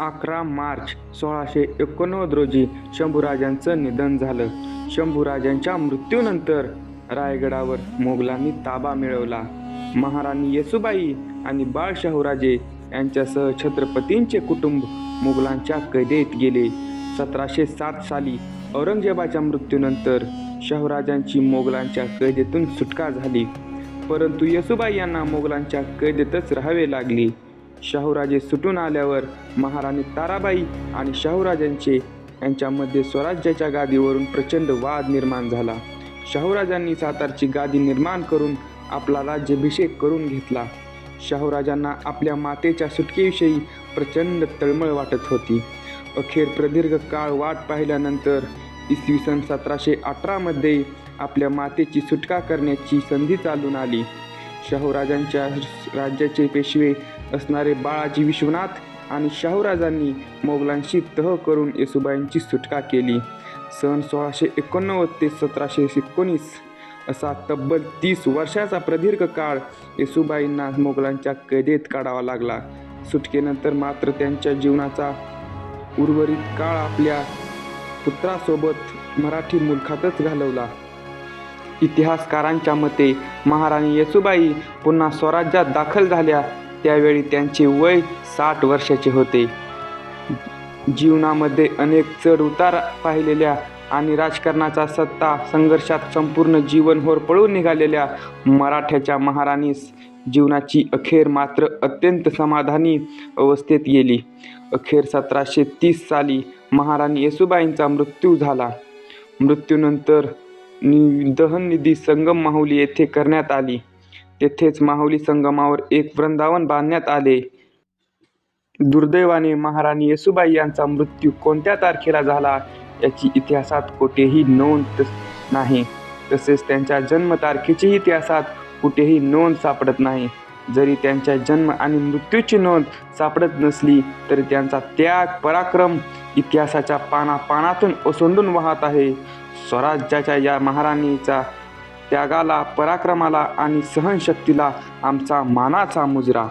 अकरा मार्च सोळाशे एकोणनव्वद रोजी शंभूराजांचं निधन झालं. शंभूराजांच्या मृत्यूनंतर रायगडावर मोगलांनी ताबा मिळवला. महाराणी येसुबाई आणि बाळ शाहूराजे यांच्यासह छत्रपतींचे कुटुंब मुघलांच्या कैदेत गेले. सतराशे सात साली औरंगजेबाच्या मृत्यूनंतर शाहूराजांची मोगलांच्या कैदेतून सुटका झाली. परंतु येसुबाई यांना मोगलांच्या कैदेतच राहावे लागले. शाहूराजे सुटून आल्यावर महाराणी ताराबाई आणि शाहूराजांचे यांच्यामध्ये स्वराज्याच्या गादीवरून प्रचंड वाद निर्माण झाला. शाहूराजांनी सातारची गादी निर्माण करून आपला राज्याभिषेक करून घेतला. शाहूराजांना आपल्या मातेच्या सुटकेविषयी प्रचंड तळमळ वाटत होती. अखेर प्रदीर्घ काळ वाट पाहिल्यानंतर इसवी सन सतराशे अठरामध्ये आपल्या मातेची सुटका करण्याची संधी चालून आली. शाहूराजांच्या राज्याचे पेशवे असणारे बाळाजी विश्वनाथ आणि शाहूराजांनी मोगलांशी तह करून येसुबाईंची सुटका केली. सन सोळाशे एकोणनव्वद ते सतराशे एकोणीस असा तब्बल तीस वर्षाचा प्रदीर्घ काळ येसुबाईंना मोगलांच्या कैदेत काढावा लागला. सुटकेनंतर मात्र त्यांच्या जीवनाचा उर्वरित काळ आपल्या पुत्रासोबत मराठी मुलखातच घालवला. इतिहासकारांच्या मते महाराणी येसुबाई पुन्हा स्वराज्यात दाखल झाल्या. त्यावेळी त्यांचे वय साठ वर्षाचे होते. जीवनामध्ये अनेक चढ उतार पाहिलेल्या आणि राजकारणाचा सत्ता संघर्षात संपूर्ण जीवन होरपळून निघालेल्या मराठ्याच्या महाराणीस जीवनाची अखेर मात्र अत्यंत समाधानी अवस्थेत गेली. अखेर सतराशे तीस साली महाराणी येसुबाईंचा मृत्यू झाला. मृत्यूनंतर नि दहननिधी संगम माहुली येथे करण्यात आली. तेथेच माहुली संगमावर एक वृंदावन बांधण्यात आले. दुर्दैवाने महाराणी येसुबाई यांचा मृत्यू कोणत्या तारखेला झाला याची इतिहासात कोठेही नोंद नाही. तसेच त्यांच्या जन्मतारखेचीही इतिहासात कुठेही नोंद सापडत नाही. जरी त्यांच्या जन्म आणि मृत्यूची नोंद सापडत नसली तरी त्यांचा त्याग पराक्रम इतिहासाच्या पाना पानातून ओसंडून वाहत आहे. स्वराज्याच्या या महाराणीचा त्यागाला पराक्रमाला आणि सहनशक्तीला आमचा मानाचा मुजरा.